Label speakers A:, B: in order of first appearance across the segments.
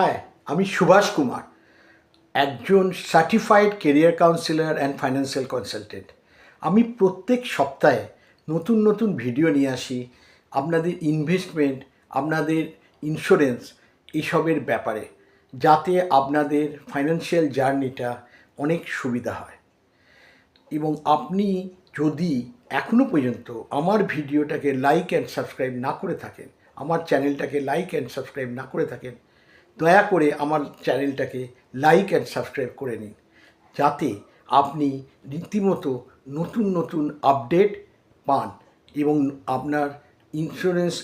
A: হ্যাঁ আমি সুভাষ কুমার, একজন certified career counsellor and financial consultant আমি প্রত্যেক সপ্তাহে নতুন নতুন ভিডিও নিয়ে আসি, আপনাদের ইনভেস্টমেন্ট আপনাদের ইন্স্যুরেন্স এসবের ব্যাপারে, যাতে আপনাদের ফাইন্যান্সিয়াল জার্নিটা অনেক সুবিধা হয়। এবং আপনি যদি এখনও পর্যন্ত আমার ভিডিওটাকে লাইক অ্যান্ড সাবস্ক্রাইব না করে থাকেন, আমার চ্যানেলটাকে লাইক অ্যান্ড সাবস্ক্রাইব না করে থাকেন দয়া করে আমার চ্যানেলটাকে লাইক অ্যান্ড সাবস্ক্রাইব করে নিন। যাতে আপনি রীতিমতো নতুন নতুন আপডেট পান এবং আপনার ইন্স্যুরেন্স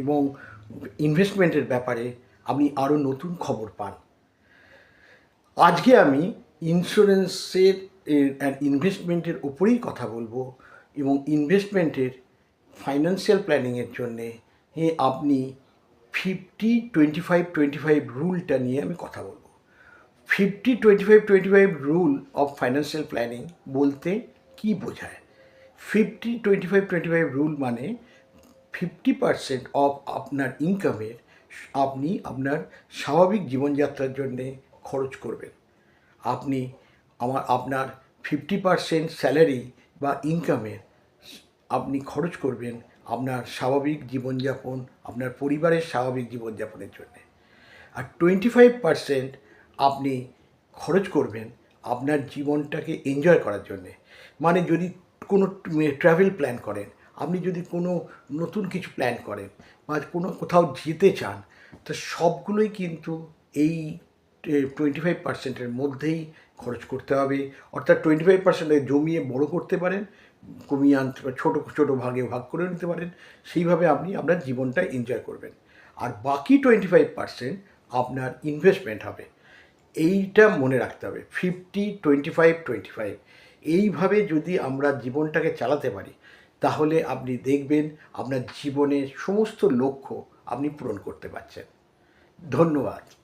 A: এবং ইনভেস্টমেন্টের ব্যাপারে আপনি আরও নতুন খবর পান। আজকে আমি ইন্স্যুরেন্সের অ্যান্ড ইনভেস্টমেন্টের ওপরেই কথা বলব এবং ইনভেস্টমেন্টের ফাইন্যান্সিয়াল প্ল্যানিংয়ের জন্যে আপনি fifty twenty five twenty five রুলটা নিয়ে আমি কথা বলব। Fifty twenty five twenty five rule of financial planning বলতে কি বোঝায়? Fifty twenty five twenty five rule মানে ফিফটি পার্সেন্ট অফ আপনার ইনকামের আপনি আপনার স্বাভাবিক জীবনযাত্রার জন্যে খরচ করবেন। আপনি আমার আপনার ফিফটি পার্সেন্ট স্যালারি বা ইনকামের আপনি খরচ করবেন আপনার স্বাভাবিক জীবনযাপন, আপনার পরিবারের স্বাভাবিক জীবনযাপনের জন্যে। আর টোয়েন্টি ফাইভ পার্সেন্ট আপনি খরচ করবেন আপনার জীবনটাকে এনজয় করার জন্যে। মানে যদি কোনো ট্রাভেল প্ল্যান করেন, আপনি যদি কোনো নতুন কিছু প্ল্যান করেন বা কোনো কোথাও যেতে চান, তো সবগুলোই কিন্তু এই টোয়েন্টি ফাইভ পার্সেন্টের মধ্যেই খরচ করতে হবে। অর্থাৎ টোয়েন্টি ফাইভ পার্সেন্টে জমিয়ে বড়ো করতে পারেন কমিয়ে আনতে ছোটো ছোটো ভাগে ভাগ করে নিতে পারেন। সেইভাবে আপনি আপনার জীবনটা এনজয় করবেন। আর বাকি টোয়েন্টি ফাইভ পার্সেন্ট আপনার ইনভেস্টমেন্ট হবে। এইটা মনে রাখতে হবে। Fifty twenty five twenty five এইভাবে যদি আমরা জীবনটাকে চালাতে পারি, তাহলে আপনি দেখবেন আপনার জীবনের সমস্ত লক্ষ্য আপনি পূরণ করতে পারছেন। ধন্যবাদ।